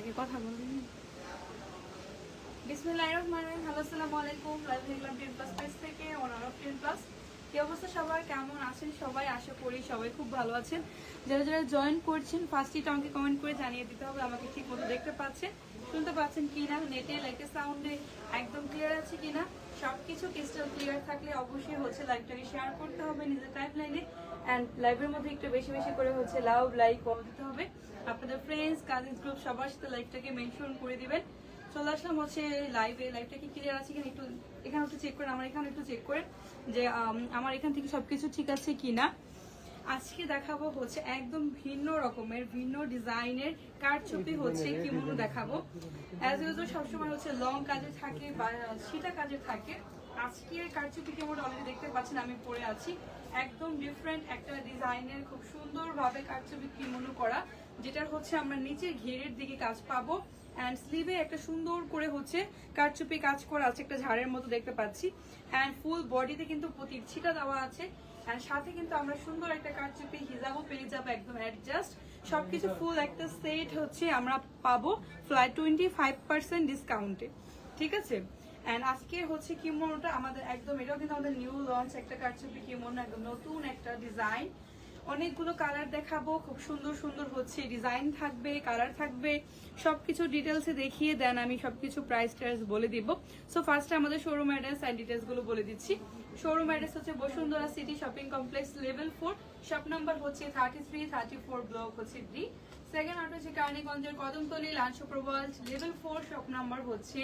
আমি কথা বলি। বিসমিল্লাহির রহমানির হ্যালো, আসসালামু আলাইকুম। লাইভ দেখলাম টেন প্লাস পেজ থেকে ওনার অফ টেন প্লাস। কি অবস্থা সবাই কেমন আছেন সবাই? আশা করি সবাই খুব ভালো আছেন। যারা যারা জয়েন করছেন ফার্স্টে আমাকে কমেন্ট করে জানিয়ে দিতে হবে, আমাকে ঠিক মতো দেখতে পাচ্ছেন, শুনতে পাচ্ছেন কিনা নেটে লাইকে সাউন্ডে একদম ক্লিয়ার আছে কিনা। সবকিছু ক্রিস্টাল ক্লিয়ার থাকলে অবশ্যই হচ্ছে লাইভটাকে শেয়ার করতে হবে নিজের টাইম লাইনে অ্যান্ড লাইভের মধ্যে একটু বেশি বেশি করে হচ্ছে লাভ লাইক কম দিতে হবে। আপনাদের ফ্রেন্ডস কাজিন গ্রুপ সবার সাথে লাইভটাকে মেনশন করে দিবেন। চলে আসলাম হচ্ছে লাইভে লাইভটা কি ক্লিয়ার আছে কিনা একটু এখানে একটু চেক করেন, আমার এখানে একটু চেক করেন যে আমার এখান থেকে সবকিছু ঠিক আছে কিনা। আজকে দেখাবো হচ্ছে একদম ভিন্ন রকমের ভিন্ন ডিজাইনের কারচুপি হচ্ছে কিমোনো দেখাবো। অ্যাজ ইউজুয়াল সবসময় হচ্ছে লং কাজে থাকে বা সেটা কাজে থাকে। আজকের কারচুপি কেমন অলরেডি দেখতে পাচ্ছেন আমি পরে আছি। একদম ডিফারেন্ট একটা ডিজাইনের খুব সুন্দরভাবে কারচুপি কিমোনো করা যেটার হচ্ছে আমরা নিচে ঘেরের দিকে কাজ পাবো। অ্যান্ড স্লিভে একটা সুন্দর করে হচ্ছে কারচুপি কাজ করা আছে একটা ঝাড়ের মতো দেখতে পাচ্ছি। অ্যান্ড ফুল বডিতে কিন্তু প্রতির ছিটা দেওয়া আছে। অ্যান্ড সাথে কিন্তু আমরা সুন্দর একটা কারচুপি, হিজাবও পেয়ে যাব একদম অ্যাডজাস্ট সবকিছু ফুল একটা সেট হচ্ছে, আমরা পাবো ফ্লাই টোয়েন্টি ফাইভ পার্সেন্ট ডিসকাউন্টে ঠিক আছে? অ্যান্ড আজকে হচ্ছে কিমোনোটা আমাদের একদম, এটাও কিন্তু আমাদের নিউ লঞ্চ একটা কারচুপি কিমোনো একদম নতুন একটা ডিজাইন অনেকগুলো কালার দেখাবো, খুব সুন্দর সুন্দর হচ্ছে ডিজাইন থাকবে কালার থাকবে, সবকিছু ডিটেলসে দেখিয়ে দেন আমি সবকিছু প্রাইস টাইস বলে দিব। সো ফার্স্টে আমাদের শোরুম অ্যাড্রেস অ্যান্ড ডিটেলসগুলো বলে দিচ্ছি। শোরুম অ্যাড্রেস হচ্ছে Bashundhara city shopping complex level four shop number হচ্ছে thirty three thirty four block হচ্ছে ডি সেকেন্ড অটো হচ্ছে কার্নিগঞ্জের কদমতলি লাঞ্চ প্রবাল লেভেল ফোর শপ নাম্বার হচ্ছে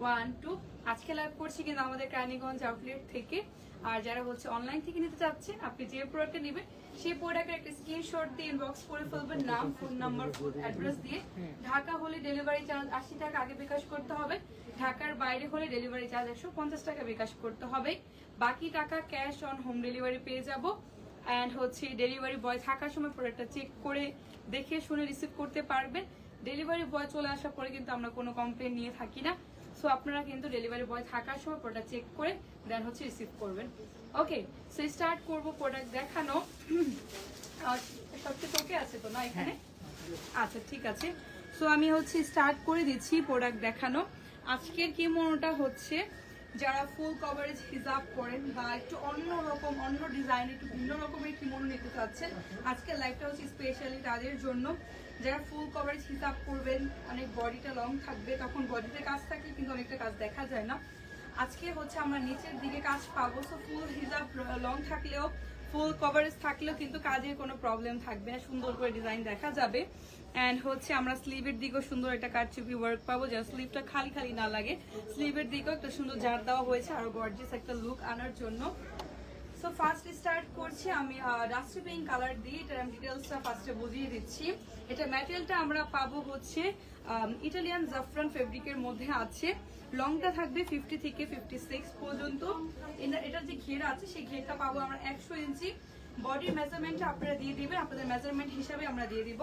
ওয়ান টু আজকে লাইভ করছি কিন্তু আমাদের কার্নিগঞ্জ আউটলেট থেকে। আর যারা হচ্ছে অনলাইন থেকে নিতে চাচ্ছেন, আপনি যে প্রোডাক্টটা নেবেন, সেই প্রোডাক্টের একটা স্ক্রিনশট দিয়ে ইনবক্স করে ফেলবেন, নাম ফোন নাম্বার অ্যাড্রেস দিয়ে। ঢাকা হলে ডেলিভারি চার্জ আশি টাকা আগে বিকাশ করতে হবে। ঢাকার বাইরে হলে ডেলিভারি চার্জ একশো পঞ্চাশ টাকা বিকাশ করতে হবে। বাকি টাকা ক্যাশ অন হোম ডেলিভারি পেয়ে যাব। অ্যান্ড হচ্ছে ডেলিভারি বয় থাকার সময় প্রোডাক্টটা চেক করে দেখে শুনে রিসিভ করতে পারবেন। ডেলিভারি বয় চলে আসার পরে কিন্তু আমরা কোনো কমপ্লেন নিয়ে থাকি না। সো আপনারা কিন্তু ডেলিভারি বয় থাকার সময় প্রোডাক্ট চেক করে দেন হচ্ছে রিসিভ করবেন। ওকে সো স্টার্ট করব প্রোডাক্ট দেখানো। সবচেয়ে তোকে আছে তো না এখানে? আচ্ছা ঠিক আছে। সো আমি হচ্ছে স্টার্ট করে দিচ্ছি প্রোডাক্ট দেখানো। আজকের কি মনোটা হচ্ছে? যারা ফুল কভারেজ হিজাব করেন বা একটু অন্য রকম, অন্য ডিজাইন একটু ভিন্ন রকমের কিমোনো নিতে চাচ্ছেন, আজকের লাইফটা হচ্ছে স্পেশালি তাদের জন্য। যারা ফুল কভারেজ হিসাব করবেন অনেক বডিটা লং থাকবে, তখন বডিতে কাজ থাকলে কিন্তু অনেকটা কাজ দেখা যায় না। আজকে হচ্ছে আমরা নিচের দিকে কাজ পাবো সো ফুল হিজাব লং থাকলেও ফুল কভারেজ থাকলেও কিন্তু কাজের কোনো প্রবলেম থাকবে না, সুন্দর করে ডিজাইন দেখা যাবে। অ্যান্ড হচ্ছে আমরা স্লিভের দিকেও সুন্দর একটা কারচুপি ওয়ার্ক পাবো, যেন স্লিভটা খালি খালি না লাগে। স্লিভের দিকেও একটা সুন্দর ঝাড় দেওয়া হয়েছে, আর গর্জিয়াস একটা লুক আনার জন্য। সো ফার্স্ট স্টার্ট করছি আমি রাস্ট্রি পিঙ্ক কালার দিয়ে, এটার আমি ডিটেলসটা ফার্স্টে বুঝিয়ে দিচ্ছি। এটা ম্যাটেরিয়ালটা আমরা পাবো হচ্ছে ইটালিয়ান জাফরান ফেব্রিকের মধ্যে আছে। লংটা থাকবে ফিফটি থেকে ফিফটি সিক্স পর্যন্ত। এটা- এটার যে ঘের আছে, সেই ঘেরটা পাবো আমরা একশো ইঞ্চি। বডির মেজারমেন্টটা আপনারা দিয়ে দিবেন, আপনাদের মেজারমেন্ট হিসাবে আমরা দিয়ে দিব।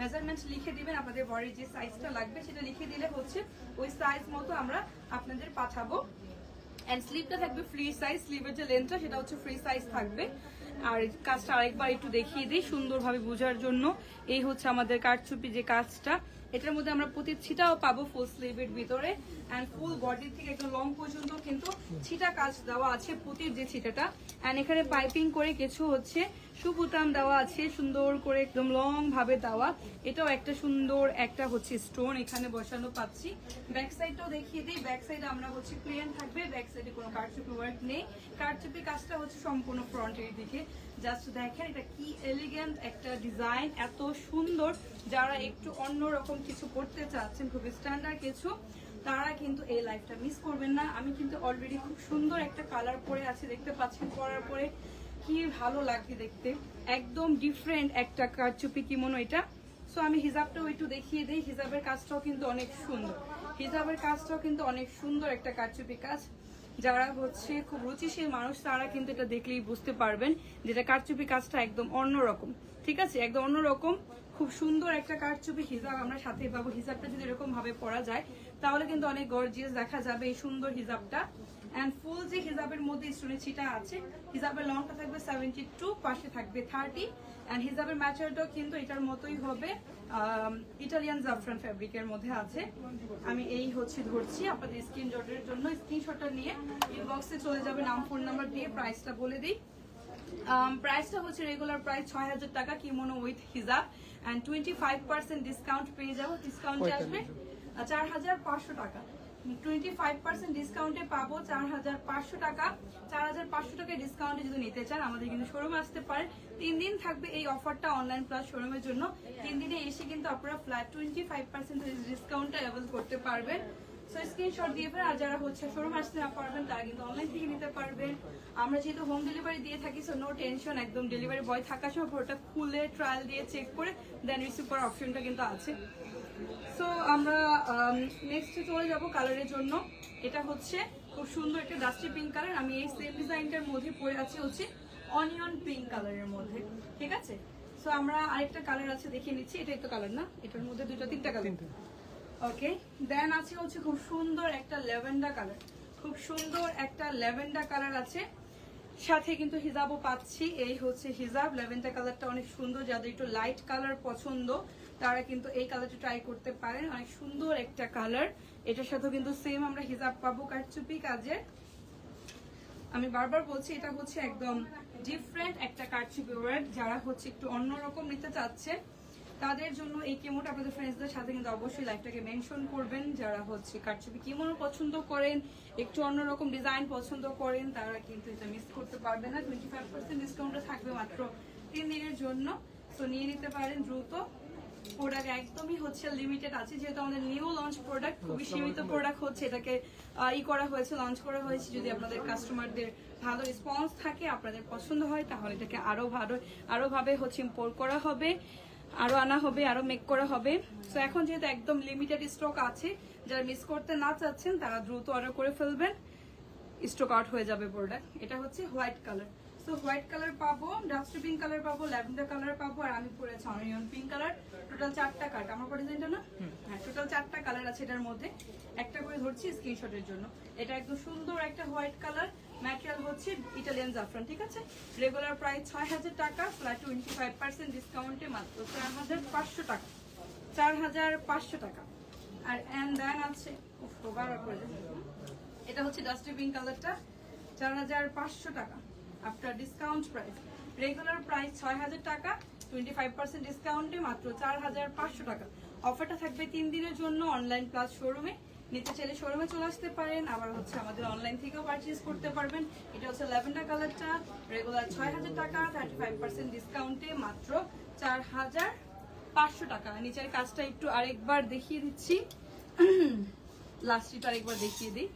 মেজারমেন্ট লিখে দিবেন আপনাদের বডির যে সাইজটা লাগবে, সেটা লিখে দিলে হচ্ছে ওই সাইজ মতো আমরা আপনাদের পাঠাবো। অ্যান্ড স্লিভটা থাকবে ফ্রি সাইজ স্লিভের যে লেন্থটা সেটা হচ্ছে ফ্রি সাইজ থাকবে। আর কাজটা আরেকবার একটু দেখিয়ে দিই সুন্দরভাবে বোঝার জন্য। এই হচ্ছে আমাদের কারচুপি যে কাজটা। এটার মধ্যে আমরা প্রতি ছিটাও পাবো ফুল স্লিভের ভিতরে অ্যান্ড ফুল বডি থেকে একদম লং পর্যন্ত কিন্তু ছিটা কাজ দেওয়া আছে পুতির যে ছিটাটা। অ্যান্ড এখানে পাইপিং করে কিছু হচ্ছে সুপুতাম দেওয়া আছে, সুন্দর করে একদম লং ভাবে দেওয়া। এটাও একটা সুন্দর একটা হচ্ছে স্টোন এখানে বসানো পাচ্ছি। ব্যাক সাইডটাও দেখিয়ে দিই। ব্যাক সাইডে আমরা হচ্ছে প্লেন থাকবে। ব্যাক সাইডে কোনো কারচুপি ওয়ার্ক নেই। কারচুপি কাজটা হচ্ছে সম্পূর্ণ ফ্রন্টের দিকে। জাস্ট দেখেন, এটা কি এলিগেন্ট একটা ডিজাইন এত সুন্দর। যারা একটু অন্যরকম কিছু করতে চাচ্ছেন, খুব স্ট্যান্ডার্ড কিছু, তারা কিন্তু এই লাইফটা মিস করবেন না। আমি কিন্তু অলরেডি খুব সুন্দর একটা কালার পরে আছে, দেখতে পাচ্ছেন পরার পরে। কি ভালো লাগে দেখতে। একদম ডিফারেন্ট একটা কারচুপি, কি মনে এটা? সো আমি হিজাবটাও একটু দেখিয়ে দিই। হিজাবের কাজটাও কিন্তু অনেক সুন্দর। হিজাবের কাজটাও কিন্তু অনেক সুন্দর একটা কারচুপি কাজ। যারা হচ্ছে খুব রুচিশীল মানুষ, তারা কিন্তু এটা দেখলেই বুঝতে পারবেন যেটা কারচুপি কাজটা একদম অন্যরকম। ঠিক আছে? একদম অন্যরকম, খুব সুন্দর একটা কারচুপি হিজাব। আমরা সাথে পাবো। হিজাবটা যদি এরকম ভাবে পরা যায়, তাহলে কিন্তু অনেক গর্জিয়াস দেখা যাবে এই সুন্দর হিজাবটা। অ্যান্ড ফুল যে হিজাবের মধ্যে স্টোনের ছিটা আছে, হিজাবের লংটা থাকবে সেভেন্টি টু পাশে থাকবে থার্টি অ্যান্ড হিজাবের ম্যাচারটাও কিন্তু এটার মতোই হবে ইটালিয়ান জাফরান ফ্যাব্রিকের মধ্যে আছে। আমি এই হচ্ছে ধরছি আপনাদের স্ক্রিন জটের জন্য স্ক্রিনশটটা নিয়ে ইনবক্সে চলে যাবে নাম ফোন নাম্বার দিয়ে প্রাইসটা বলে দিই। প্রাইসটা হচ্ছে রেগুলার প্রাইস ছয় হাজার টাকা কিমোনো উইথ হিজাব and twenty five percent discount পেয়ে যাব। ডিসকাউন্টে আসবে চার হাজার পাঁচশো টাকা। টোয়েন্টি ফাইভ পার্সেন্ট ডিসকাউন্টে পাবো চার হাজার পাঁচশো টাকা। চার হাজার পাঁচশো টাকা ডিসকাউন্টে যদি নিতে চান, আমাদের কিন্তু আসতে দিন থাকবে এই অফারটা অনলাইন প্লাস শোরুমের জন্য। দিনে এসে কিন্তু আপনারা ফ্ল্যাট টোয়েন্টি ফাইভ পার্সেন্ট ডিসকাউন্টটা অ্যাভেল করতে পারবেন। সো স্ক্রিনশট দিয়ে আর যারা হচ্ছে শোরুম আসতে না পারবেন, তারা কিন্তু অনলাইন থেকে নিতে পারবেন। আমরা যেহেতু হোম ডেলিভারি দিয়ে থাকি সো নো টেনশন একদম ডেলিভারি বয় থাকার সময় খুলে ট্রায়াল দিয়ে চেক করে দেন রিসিভ করার অপশনটা কিন্তু আছে। সো আমরা নেক্সটে চলে যাব কালারের জন্য। এটা হচ্ছে খুব সুন্দর একটা ডাস্টি পিঙ্ক কালার আমি এই সেম ডিজাইনটার মধ্যে পরে আছি হচ্ছে অনিয়ন পিঙ্ক কালারের মধ্যে ঠিক আছে? সো আমরা আরেকটা কালার আছে দেখিয়ে নিচ্ছি। এটাই তো কালার না? এটার মধ্যে দুটো তিনটা কালার ওকে দেন আছে হচ্ছে খুব সুন্দর একটা ল্যাভেন্ডার কালার খুব সুন্দর একটা ল্যাভেন্ডার কালার আছে। সাথে কিন্তু হিজাবও পাচ্ছি। এই হচ্ছে হিজাব। ল্যাভেন্ডার কালারটা অনেক সুন্দর। যাদের একটু লাইট কালার পছন্দ, তারা কিন্তু এই কালারটা ট্রাই করতে পারেন। অনেক সুন্দর একটা কালার এটার সাথেও কিন্তু সেম আমরা হিজাব পাবো কারচুপি কাজের। আমি বারবার বলছি, এটা হচ্ছে একদম ডিফারেন্ট একটা কারচুপি ওয়ার্ক যারা হচ্ছে একটু অন্যরকম নিতে চাচ্ছে তাদের জন্য এই কেমোটা আপনাদের ফ্রেন্ডসদের সাথে কিন্তু অবশ্যই লাইফটাকে মেনশন করবেন। যারা হচ্ছে কারচুপি কেমন পছন্দ করেন একটু অন্যরকম ডিজাইন পছন্দ করেন তারা কিন্তু এটা মিস করতে পারবে না। টোয়েন্টি ফাইভ পার্সেন্ট ডিসকাউন্টে থাকবে মাত্র তিন দিনের জন্য। তো নিয়ে নিতে পারেন দ্রুত। প্রোডাক্ট একদমই হচ্ছে লিমিটেড আছে। যেহেতু আমাদের নিউ লঞ্চ প্রোডাক্ট খুবই সীমিত প্রোডাক্ট হচ্ছে এটাকে ই করা হয়েছে লঞ্চ করা হয়েছে। যদি আপনাদের কাস্টমারদের ভালো রেসপন্স থাকে আপনাদের পছন্দ হয় তাহলে এটাকে আরও ভালো আরও ভাবে হচ্ছে ইম্পোর্ট করা হবে। আরও আনা হবে আরও মেক করা হবে। তো এখন যেহেতু একদম লিমিটেড স্টক আছে যারা মিস করতে না চাচ্ছেন তারা দ্রুত অর্ডার করে ফেলবেন। স্টক আউট হয়ে যাবে প্রোডাক্ট এটা হচ্ছে white colour so white colour পাবো ডাস্টবিন পিঙ্ক কালার পাবো ল্যাভেন্ডার কালার পাবো আর আমি পরে অনিয়ন পিঙ্ক কালার টোটাল চারটা কাট আমার পরে ডিজাইনটা না? হ্যাঁ টোটাল চারটা কালার আছে এটার মধ্যে। করে ধরছি স্ক্রিনশটের জন্য। এটা একদম সুন্দর একটা হোয়াইট কালার ম্যাটেরিয়াল হচ্ছে ইটালিয়ান জাফরান ঠিক আছে? রেগুলার প্রাইস ছয় হাজার টাকা ফ্ল্যাট টোয়েন্টি ফাইভ পার্সেন্ট ডিসকাউন্টে মাত্র চার হাজার পাঁচশো টাকা। চার হাজার পাঁচশো টাকা। আর অ্যান্ড দেন আছে এটা হচ্ছে ডাস্টি পিঙ্ক কালারটা চার হাজার পাঁচশো টাকা। After discount price regular price ছয় হাজার টাকা টোয়েন্টি ফাইভ পার্সেন্ট ডিসকাউন্টে মাত্র চার হাজার পাঁচশো টাকা। অফারটা থাকবে তিন দিনের জন্য অনলাইন প্লাস শোরুমে নিতে চাইলে শোরুমে চলে আসতে পারেন, আবার হচ্ছে আমাদের অনলাইন থেকেও পারচেজ করতে পারবেন। এটা হচ্ছে ল্যাভেন্ডার কালারটা রেগুলার ছয় হাজার টাকা থার্টি ফাইভ পার্সেন্ট ডিসকাউন্টে মাত্র চার হাজার পাঁচশো টাকা। নিচের কাজটা একটু আরেকবার দেখিয়ে দিচ্ছি। লাস্টটা আরেকবার দেখিয়ে দিই।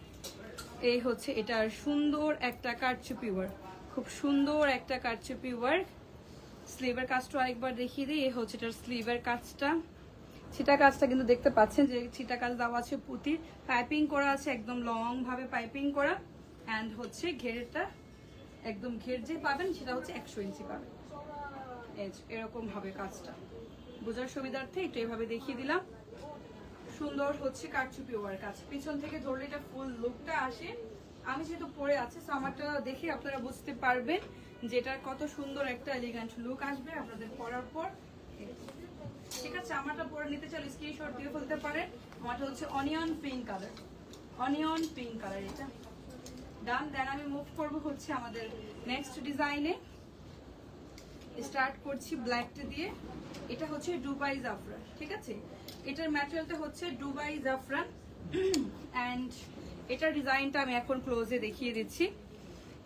এই হচ্ছে এটার সুন্দর একটা কারচুপি ওয়ার্ক খুব সুন্দর একটা কারচুপি ওয়ার্ক স্লিভের কাজটা আরেকবার দেখিয়ে দিই। এই হচ্ছে এটার স্লিভের কাজটা। ছিটা কাজটা কিন্তু দেখতে পাচ্ছেন যে ছিটা কাজ দেওয়া আছে পুঁতির পাইপিং করা আছে একদম লং ভাবে পাইপিং করা। অ্যান্ড হচ্ছে ঘেরটা একদম ঘের যে পাবেন সেটা হচ্ছে একশো ইঞ্চি পাবেন। এরকম ভাবে কাজটা। বোঝার সুবিধার্থে একটু এভাবে দেখিয়ে দিলাম। সুন্দর হচ্ছে কারচুপি ওয়ার্ক আছে। পিছন থেকে ধরলে এটা ফুল লুকটা আসে। আমি যেহেতু পরে আছি তো আমারটা দেখে আপনারা বুঝতে পারবেন যে এটার কত সুন্দর একটা এলিগেন্ট লুক আসবে আপনাদের পরার পর। ঠিক আছে, আমারটা পরে নিতে চাইলে স্ক্রিনশট দিয়ে ফেলতে পারেন। আমারটা হচ্ছে onion pink colour onion pink colour এটা। ডান দেন আমি মুভ করব হচ্ছে আমাদের নেক্সট ডিজাইনে স্টার্ট করছি ব্ল্যাকটা দিয়ে। এটা হচ্ছে ডুবাই জাফরান ঠিক আছে? এটার ম্যাটেরিয়ালটা হচ্ছে ডুবাই জাফরান অ্যান্ড এটার ডিজাইনটা আমি এখন ক্লোজে দেখিয়ে দিচ্ছি।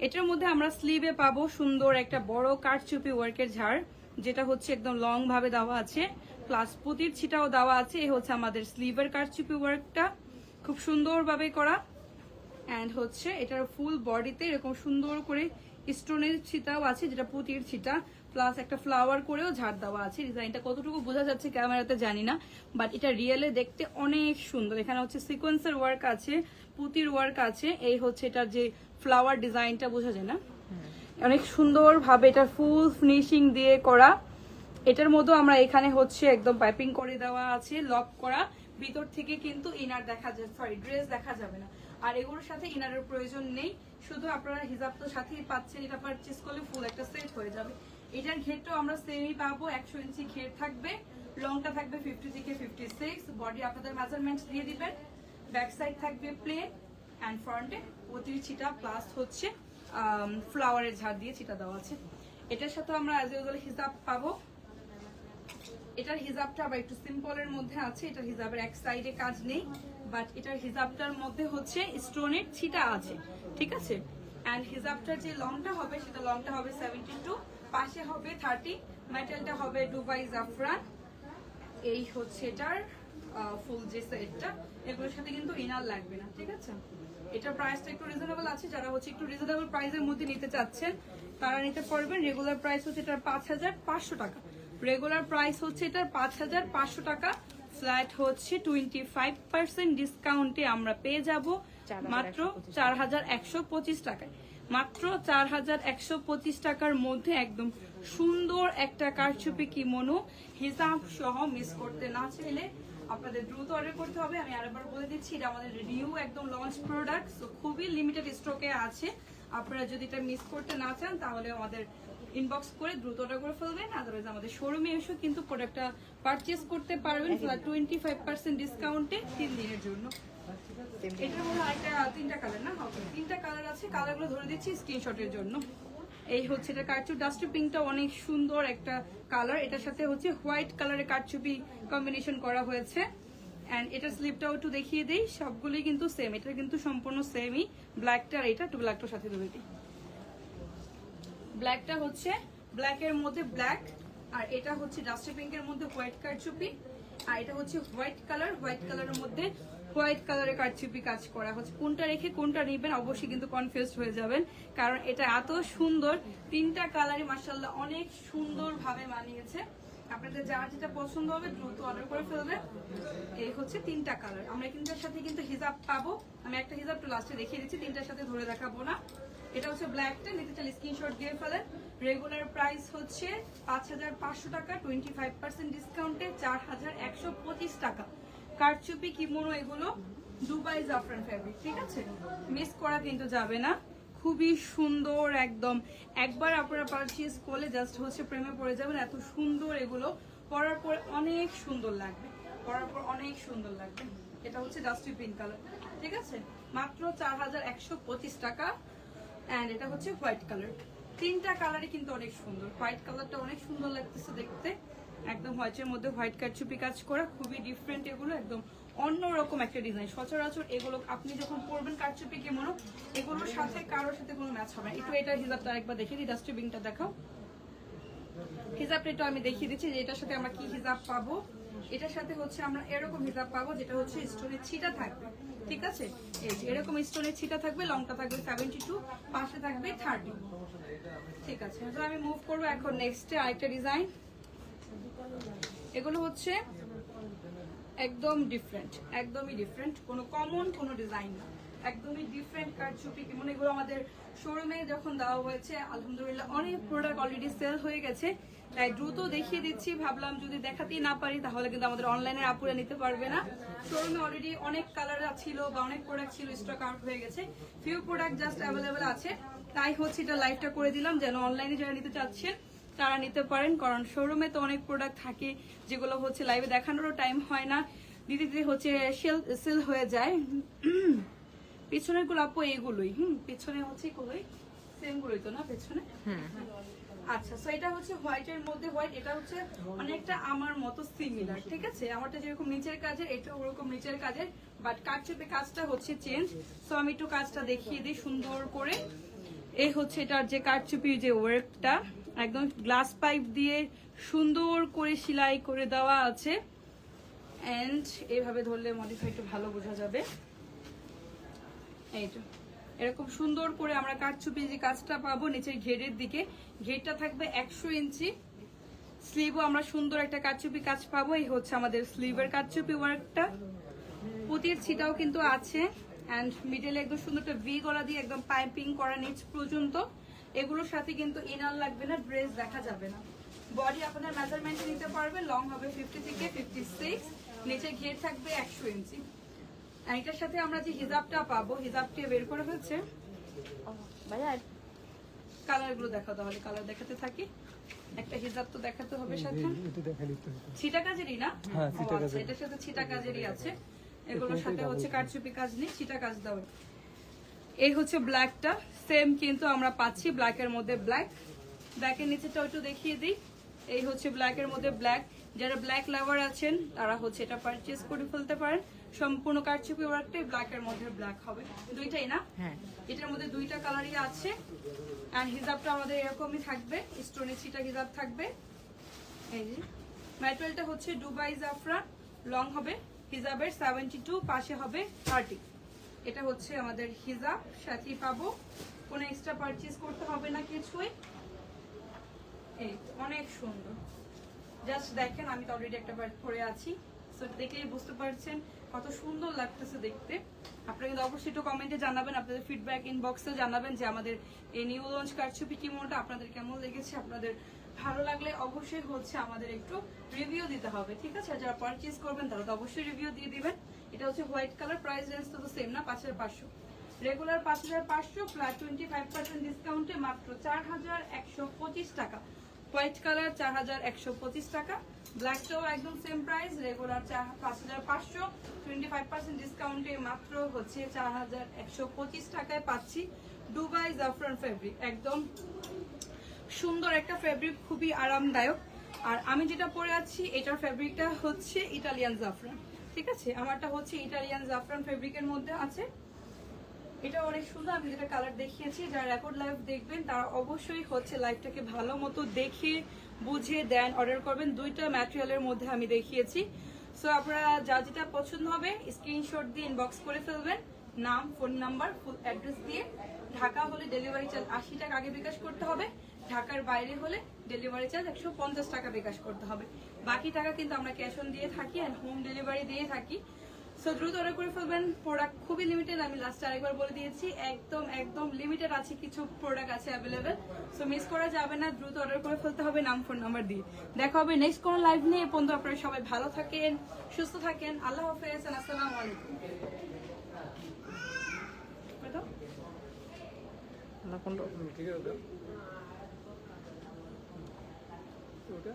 এটার মধ্যে আমরা স্লিভে পাবো সুন্দর একটা বড় কাঠচুপি ওয়ার্কের ঝাড়, যেটা হচ্ছে একদম লং ভাবে দেওয়া আছে। প্লাস পুতির ছিটাও দেওয়া আছে। এই হচ্ছে আমাদের স্লিভের কারচুপি ওয়ার্কটা খুব সুন্দরভাবে করা। অ্যান্ড হচ্ছে এটার ফুল বডিতে এরকম সুন্দর করে স্টোনের ছিটাও আছে, যেটা পুতির ছিটা। প্লাস একটা ফ্লাওয়ার করেও ঝাড় দেওয়া আছে। ডিজাইনটা কতটুকু বোঝা যাচ্ছে ক্যামেরাতে জানি না। বাট এটা রিয়েলে দেখতে অনেক সুন্দর। এখানে হচ্ছে সিকোয়েন্সের ওয়ার্ক আছে পুতির ওয়ার্ক আছে। এই হচ্ছে এটার যে ফ্লাওয়ার ডিজাইনটা বোঝা যায় না। অনেক সুন্দরভাবে এটা ফুল ফিনিশিং দিয়ে করা। এটার মধ্যে আমরা এখানে হচ্ছে একদম পাইপিং করে দেওয়া আছে লক করা। ভিতর থেকে কিন্তু ইনার দেখা যায় সরি ড্রেস দেখা যাবে না। আর এগুলোর সাথে ইনারের প্রয়োজন নেই। শুধু আপনারা হিজাব তো সাথেই পাচ্ছেন, এটা পারচেস করলে ফুল একটা সেট হয়ে যাবে। এটার ঘেরটাও আমরা সেমই পাবো, একশো ইঞ্চি ঘের থাকবে। লংটা থাকবে ফিফটি থেকে ফিফটি সিক্স বডি আপনাদের মেজারমেন্ট দিয়ে দিবেন। ব্যাক সাইড থাকবে প্লেন অ্যান্ড ফ্রন্টে প্রতিটি ছিটা প্লাস হচ্ছে ফ্লাওয়ারের ঝাড় দিয়ে ছিটা দেওয়া আছে। এটার সাথে আমরা অ্যাজ ইউজুয়াল হিসাব পাবো। এটার হিজাবটা আবার একটু সিম্পলের মধ্যে আছে এটার হিজাবের এক সাইডে কাজ নেই বাট এটার হিজাবটার মধ্যে হচ্ছে স্টোনের ছিটা আছে, ঠিক আছে? অ্যান্ড হিজাবটার যে লংটা হবে, সেটা লংটা হবে সেভেন্টি টু পাশে হবে থার্টি মেটেলটা হবে ডুবাই জাফরান এই হচ্ছে এটার ফুল যে সেটটা এগুলোর সাথে কিন্তু ইনার লাগবে না, ঠিক আছে? এটার প্রাইসটা একটু রিজনেবল আছে, যারা হচ্ছে একটু রিজনেবল প্রাইসের মধ্যে নিতে চাচ্ছেন, তারা নিতে পারবেন। রেগুলার প্রাইস হচ্ছে এটার পাঁচ হাজার পাঁচশো টাকা। রেগুলার প্রাইস হচ্ছে এটার পাঁচ হাজার পাঁচশো টাকা। ফ্ল্যাট হচ্ছে টোয়েন্টি ফাইভ পার্সেন্ট ডিসকাউন্টে আমরা পেয়ে যাব। মাত্র চার হাজার একশো পঁচিশ টাকায়। মাত্র চার হাজার একশো পঁচিশ টাকার মধ্যে একদম সুন্দর একটা কারচুপি কিমোনো হিসাব সহ মিস করতে না চাইলে আপনাদের দ্রুত অর্ডার করতে হবে। আমি আরেকবার বলে দিচ্ছি এটা আমাদের নিউ একদম লঞ্চ প্রোডাক্ট তো খুবই লিমিটেড স্টকে আছে। আপনারা যদি এটা মিস করতে না চান তাহলে আমাদের ইনবক্স করে দ্রুত অর্ডার করে ফেলবেন। আদারওয়াইজ আমাদের শোরুমে এসে কিন্তু প্রোডাক্টটা পারচেস করতে পারবেন টোয়েন্টি ফাইভ পার্সেন্ট ডিসকাউন্টে তিন দিনের জন্য। এটা মধ্যে আরেকটা তিনটা কালার না? তিনটা কালার আছে। কালারগুলো ধরে দিচ্ছি স্ক্রিনশটের জন্য। এই হচ্ছে এটা কারচুপ। ডাস্টি পিঙ্কটা অনেক সুন্দর একটা কালার এটার সাথে হচ্ছে হোয়াইট কালারের কারচুপি কম্বিনেশন করা হয়েছে। অ্যান্ড এটার স্লিপটাও একটু দেখিয়ে দিই। সবগুলোই কিন্তু সেম এটা কিন্তু সম্পূর্ণ সেমই ব্ল্যাকটা আর এটা একটু ব্ল্যাকটার সাথে ধরে দিই। ব্ল্যাকটা হচ্ছে ব্ল্যাকের মধ্যে ব্ল্যাক আর এটা হচ্ছে ডাস্টি পিঙ্কের মধ্যে হোয়াইট কারচুপি, আর এটা হচ্ছে হোয়াইট কালার হোয়াইট কালারের মধ্যে হোয়াইট কালারের কারচুপি কাজ করা। হচ্ছে কোনটা রেখে কোনটা নেবেন অবশ্যই কিন্তু কনফিউজ হয়ে যাবেন, কারণ এটা এত সুন্দর, তিনটা কালারই মার্শাল্লাহ অনেক সুন্দরভাবে মানিয়েছে আপনাদের যার যেটা পছন্দ হবে দ্রুত অর্ডার করে ফেলবেন। এই হচ্ছে তিনটা কালার আমরা তিনটার সাথে কিন্তু হিজাব পাবো। আমি একটা হিজাব তো লাস্টে দেখিয়ে দিচ্ছি, তিনটার সাথে ধরে দেখাবো না। এটা হচ্ছে ব্ল্যাকটা নিতে চাইলে স্ক্রিনশট দিয়ে ফেলেন। রেগুলার প্রাইস হচ্ছে পাঁচ হাজার পাঁচশো টাকা টোয়েন্টি ফাইভ পার্সেন্ট ডিসকাউন্টে চার হাজার একশো পঁচিশ টাকা। কারচুপি কিমোনো এগুলো দুবাই জাফরান ফ্যাব্রিক ঠিক আছে? মিস করা কিন্তু যাবে না। খুবই সুন্দর একদম। একবার আপনারা পারচেজ করলে জাস্ট হচ্ছে প্রেমে পড়ে যাবেন। এত সুন্দর এগুলো। পরার পর অনেক সুন্দর লাগবে। পরার পর অনেক সুন্দর লাগবে। এটা হচ্ছে ডাস্টি পিঙ্ক কালার ঠিক আছে? মাত্র চার হাজার একশো পঁচিশ টাকা। অ্যান্ড এটা হচ্ছে হোয়াইট কালার। তিনটা কালারই কিন্তু অনেক সুন্দর। হোয়াইট কালারটা অনেক সুন্দর লাগতেছে দেখতে। একদম হোয়াইটের মধ্যে হোয়াইট কারচুপি কাজ করা, খুবই ডিফারেন্ট এগুলো, একদম অন্যরকম একটা ডিজাইন সচরাচর এগুলো আপনি যখন পরবেন কারচুপি কেমন এগুলোর সাথে কারোর সাথে কোনো ম্যাচ হবে না। একটু এটা হিসাবটা একবার দেখে দিই ডাস্টবিনটা দেখাও। হিজাবটা একটু আমি দেখিয়ে দিচ্ছি যে এটার সাথে আমরা কি হিজাব পাবো। এটার সাথে হচ্ছে আমরা এরকম হিজাব পাবো, যেটা হচ্ছে স্টোনের ছিটা থাকবে। ঠিক আছে? এরকম স্টোনের ছিটা থাকবে লংটা থাকবে সেভেন্টি টু পাশে থাকবে থার্টি ঠিক আছে? তো আমি মুভ করব এখন নেক্সটে আরেকটা ডিজাইন এগুলো হচ্ছে একদম ডিফারেন্ট একদমই ডিফারেন্ট কোনো কমন কোনো ডিজাইন না। একদমই ডিফারেন্ট কারচুপি। মানে এগুলো আমাদের শোরুমে যখন দেওয়া হয়েছে, আলহামদুলিল্লাহ অনেক প্রোডাক্ট অলরেডি সেল হয়ে গেছে। তাই দ্রুত দেখিয়ে দিচ্ছি। ভাবলাম যদি দেখাতেই না পারি, তাহলে কিন্তু আমাদের অনলাইনে আপুরে নিতে পারবে না। শোরুমে অলরেডি অনেক কালার ছিল বা অনেক প্রোডাক্ট ছিল স্টক আউট হয়ে গেছে। ফিউ প্রোডাক্ট জাস্ট অ্যাভেলেবেল আছে। তাই হচ্ছে এটা লাইভটা করে দিলাম, যেন অনলাইনে যারা নিতে চাচ্ছেন, তারা নিতে পারেন। কারণ শোরুমে তো অনেক প্রোডাক্ট থাকে, যেগুলো হচ্ছে লাইভে দেখানোরও টাইম হয় না। দিদি দিদি হচ্ছে সেল সেল হয়ে যায়। পিছনেরগুলো আপু এইগুলোই, হুম, পিছনে হচ্ছে এগুলোই। সেমগুলোই তো না, পেছনে? আচ্ছা সো এটা হচ্ছে হোয়াইটের মধ্যে হোয়াইট এটা হচ্ছে অনেকটা আমার মতো সিমিলার ঠিক আছে? আমারটা যেরকম নিচের কাজের, এটা ওরকম নিচের কাজের বাট কারচুপে কাজটা হচ্ছে চেঞ্জ সো আমি একটু কাজটা দেখিয়ে দিই সুন্দর করে। এই হচ্ছে এটার যে কারচুপি, যে ওয়ার্কটা একদম গ্লাস পাইপ দিয়ে সুন্দর করে সেলাই করে দেওয়া আছে। এন্ড এইভাবে ধরলে মডিফাই একটু ভালো বোঝা যাবে। এই এরকম সুন্দর করে আমরা কাঠচুপি যে কাজটা পাবো নিচের ঘেরের দিকে, ঘেরটা থাকবে একশো ইঞ্চি। স্লিভও আমরা সুন্দর একটা কাঠচুপি কাজ পাবো, এই হচ্ছে আমাদের স্লিভের কাঠচুপি ওয়ার্কটা। পুতির ছিটাও কিন্তু আছে অ্যান্ড মিডলে একদম সুন্দর একটা ভি গলা দিয়ে একদম পাইপিং করা নিচ পর্যন্ত। এগুলোর সাথে কিন্তু ইনার লাগবে না ড্রেস দেখা যাবে না। বডি আপনার মেজারমেন্টে নিতে পারবে লং হবে ফিফটি থেকে ফিফটি সিক্স নিচে ঘের থাকবে একশো ইঞ্চি। আর এটার সাথে আমরা যে হিজাবটা পাবো হিজাবটি বের করে ফেলছে ভাইয়া কালারগুলো দেখাও তাহলে কালার দেখাতে থাকি। একটা হিজাব তো দেখাতে হবে সাথে। ছিটা কাজেরই না? হ্যাঁ, আচ্ছা, কাজের। এটার সাথে ছিটা কাজেরই আছে। এগুলোর সাথে হচ্ছে কারচুপি কাজ নেই ছিটা কাজ দেওয়া এই হচ্ছে ব্ল্যাকটা। সেম কিন্তু আমরা পাচ্ছি ব্ল্যাকের মধ্যে ব্ল্যাক। ব্ল্যাকের নিচেটা একটু দেখিয়ে দিই। এই হচ্ছে ব্ল্যাকের মধ্যে ব্ল্যাক। যারা ব্ল্যাক লাভার আছেন তারা হচ্ছে এটা পারচেজ করে ফেলতে পারেন। সম্পূর্ণ কারচুপি ওয়ার্কটাই ব্ল্যাকের মধ্যে ব্ল্যাক হবে। দুইটাই না? হ্যাঁ। এটার মধ্যে দুইটা কালারই আছে। আর হিজাবটা আমাদের এরকমই থাকবে। স্টোনে ছিটা হিজাব থাকবে। এই যে। ম্যাটেরিয়ালটা হচ্ছে দুবাই জাফরান। লং হবে। হিজাবের সেভেন্টি টু পাশে হবে থার্টি এটা হচ্ছে আমাদের হিজাব। সাথেই পাবো। কোনো এক্সট্রা পারচেজ করতে হবে না কিছুই। এই অনেক সুন্দর। জাস্ট দেখেন আমি তো অলরেডি একটা পরে আছি। সো দেখলেই বুঝতে পারছেন কত সুন্দর লাগতেছে দেখতে। আপনারা কিন্তু অবশ্যই একটু কমেন্টে জানাবেন, আপনাদের ফিডব্যাক ইনবক্সে জানাবেন যে আমাদের এই নিউ লঞ্চ কারচুপি কিমোটা আপনাদের কেমন লেগেছে, আপনাদের ভালো লাগলে অবশ্যই হচ্ছে আমাদের একটু রিভিউ দিতে হবে, ঠিক আছে? যারা পারচেজ করবেন, তারা তো অবশ্যই রিভিউ দিয়ে দিবেন। এটা হচ্ছে হোয়াইট কালার প্রাইস রেঞ্জ তো সেম না, পাঁচ হাজার পাঁচশো। রেগুলার পাঁচ হাজার পাঁচশো প্লাস টোয়েন্টি ফাইভ পার্সেন্ট ডিসকাউন্টে মাত্র চার হাজার একশো পঁচিশ টাকা। হোয়াইট কালার চার হাজার একশো পঁচিশ টাকা। ব্ল্যাকটাও একদম সেম প্রাইস রেগুলার চার পাঁচ হাজার পাঁচশো টোয়েন্টি ফাইভ পার্সেন্ট ডিসকাউন্টে মাত্র হচ্ছে চার হাজার একশো পঁচিশ টাকায় পাচ্ছি দুবাই জাফরান ফেব্রিক একদম সুন্দর একটা ফেব্রিক খুবই আরামদায়ক। আর আমি যেটা পরে আছি, এটার ফেব্রিকটা হচ্ছে ইটালিয়ান জাফরান ঠিক আছে? আমারটা হচ্ছে ইটালিয়ান জাফরান ফেব্রিকের মধ্যে আছে। এটা অনেক সুন্দর, আমি যেটা কালার দেখিয়েছি, যারা রেকর্ড লাইভ দেখবেন, তারা অবশ্যই হচ্ছে লাইভটাকে ভালো মতো দেখে, বুঝে দেন অর্ডার করবেন। দুইটা ম্যাটেরিয়ালের মধ্যে আমি দেখিয়েছি। সো আপনারা যা যেটা পছন্দ হবে স্ক্রিনশট দিয়ে ইনবক্স করে ফেলবেন। নাম ফোন নাম্বার ফুল অ্যাড্রেস দিয়ে। ঢাকা হলে ডেলিভারি চার্জ আশি টাকা আগে বিকাশ করতে হবে। ঢাকার বাইরে হলে ডেলিভারি চার্জ একশো পঞ্চাশ টাকা বিকাশ করতে হবে। বাকি টাকা কিন্তু আমরা ক্যাশ অন দিয়ে থাকি অ্যান্ড হোম ডেলিভারি দিয়ে থাকি। সো দ্রুত অর্ডার করে ফেলবেন প্রোডাক্ট খুবই লিমিটেড আমি লাস্ট আরেকবার বলে দিয়েছি একদম একদম লিমিটেড আছে কিছু প্রোডাক্ট আছে অ্যাভেলেবেল সো মিস করা যাবে না দ্রুত অর্ডার করে ফেলতে হবে নাম ফোন নাম্বার দিয়ে। দেখা হবে নেক্সট কোনো লাইভ নিয়ে। এ পর্যন্ত আপনারা সবাই ভালো থাকেন সুস্থ থাকেন। আল্লাহ হাফেজ আসসালামু আলাইকুম। ঠিক আছে। ওটা?